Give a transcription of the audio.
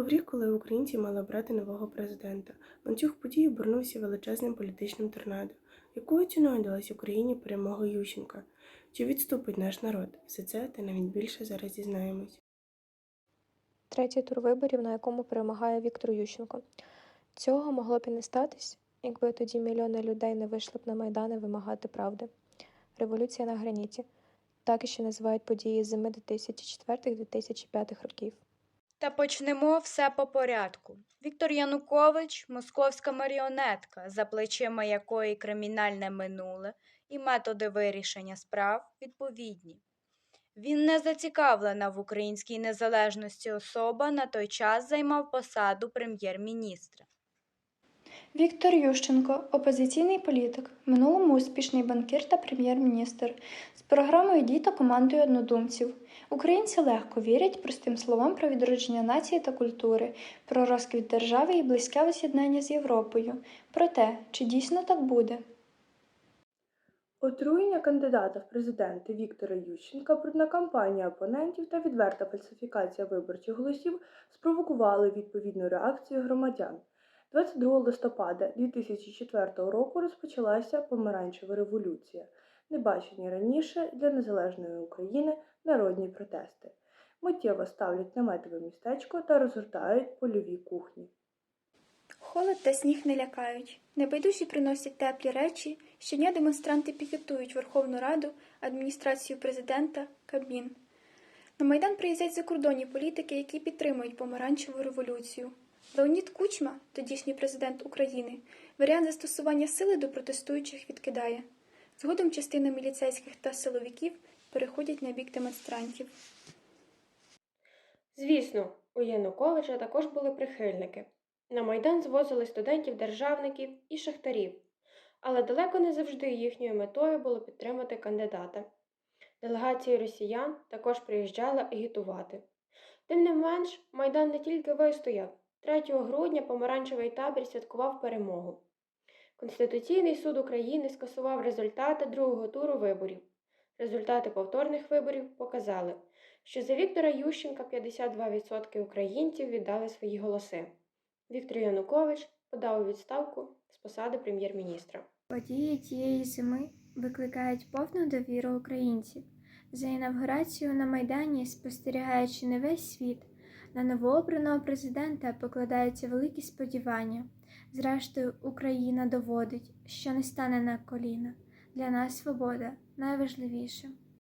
Був рік, коли українці мали обрати нового президента. Ланцюг подій обернувся величезним політичним торнадо. Якою ціною далась Україні перемога Ющенка? Чи відступить наш народ? Все це та навіть більше зараз дізнаємось. Третій тур виборів, на якому перемагає Віктор Ющенко. Цього могло б і не статись, якби тоді мільйони людей не вийшли б на майдани вимагати правди. Революція на граніті. Так і ще називають події зими 2004-2005 років. Та почнемо все по порядку. Віктор Янукович московська маріонетка, за плечима якої кримінальне минуле і методи вирішення справ відповідні. Він не зацікавлена в українській незалежності особа на той час займав посаду прем'єр-міністра. Віктор Ющенко опозиційний політик, минулому успішний банкір та прем'єр-міністр, з програмою дій та командою однодумців. Українці легко вірять простим словам про відродження нації та культури, про розквіт держави і близьке воз'єднання з Європою. Про те, чи дійсно так буде. Отруєння кандидата в президенти Віктора Ющенка, брудна кампанія опонентів та відверта фальсифікація виборчих голосів спровокували відповідну реакцію громадян. 22 листопада 2004 року розпочалася помаранчева революція, небачені раніше для незалежної України народні протести. Миттєво ставлять наметове містечко та розгортають польові кухні. Холод та сніг не лякають. Небайдужі приносять теплі речі. Щодня демонстранти пікетують Верховну Раду, адміністрацію президента, Кабмін. На Майдан приїздять закордонні політики, які підтримують помаранчеву революцію. Леонід Кучма, тодішній президент України, варіант застосування сили до протестуючих відкидає. Згодом частина міліцейських та силовиків переходять на бік демонстрантів. Звісно, у Януковича також були прихильники. На Майдан звозили студентів-державників і шахтарів, але далеко не завжди їхньою метою було підтримати кандидата. Делегації росіян також приїжджали агітувати. Тим не менш, Майдан не тільки вистояв. 3 грудня помаранчевий табір святкував перемогу. Конституційний суд України скасував результати другого туру виборів. Результати повторних виборів показали, що за Віктора Ющенка 52% українців віддали свої голоси. Віктор Янукович подав у відставку з посади прем'єр-міністра. Події тієї зими викликають повну довіру українців. За інавгурацію на Майдані, спостерігаючи не весь світ, на новообраного президента покладаються великі сподівання. Зрештою, Україна доводить, що не стане на коліна. Для нас свобода найважливіше.